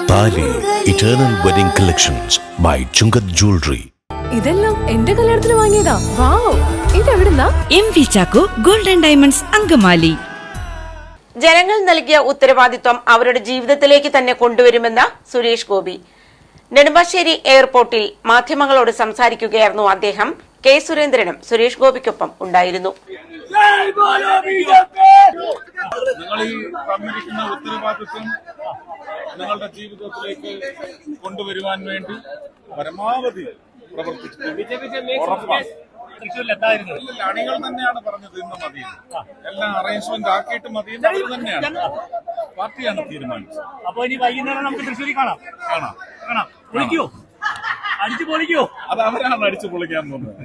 Eternal wedding collections by Chungath jewellery ഇതെല്ലാം എന്റെ കല്യാണത്തിന് വാങ്ങിയതാ. Wow ഇതെവിടുന്നാ? M V Chacko golden diamonds Angamaly ജനങ്ങൾ നൽകിയ ഉത്തരവാദിത്വം അവരുടെ ജീവിതത്തിലേക്ക് തന്നെ കൊണ്ടുവരുമെന്ന് സുരേഷ് ഗോപി. നെടുമ്പാശ്ശേരി എയർപോർട്ടിൽ മാധ്യമങ്ങളോട് സംസാരിക്കുകയായിരുന്നു അദ്ദേഹം. കെ സുരേന്ദ്രനും സുരേഷ് ഗോപിക്കൊപ്പം ഉണ്ടായിരുന്നു. നിങ്ങൾ ഈ തന്നിരിക്കുന്ന ഉത്തരവാദിത്വം നിങ്ങളുടെ ജീവിതത്തിലേക്ക് കൊണ്ടുവരുവാൻ വേണ്ടി പരമാവധി പ്രവർത്തിച്ചു അണികൾ തന്നെയാണ് പറഞ്ഞത് ഇന്ന് മതി. എല്ലാം അറേഞ്ച്മെന്റ് ആക്കിയിട്ട് മതി അവർ തന്നെയാണ്. പാർട്ടിയാണ് തീരുമാനിച്ചത്. അപ്പൊ ഇനി വൈകുന്നേരം നമുക്ക് തൃശ്ശൂരിൽ കാണാം. കാണാം. കാണാം. പൊളിക്കോ. അടിച്ചു പൊളിക്കോ. അത് അവരാണ് അടിച്ചു പൊളിക്കാൻ പോകുന്നത്.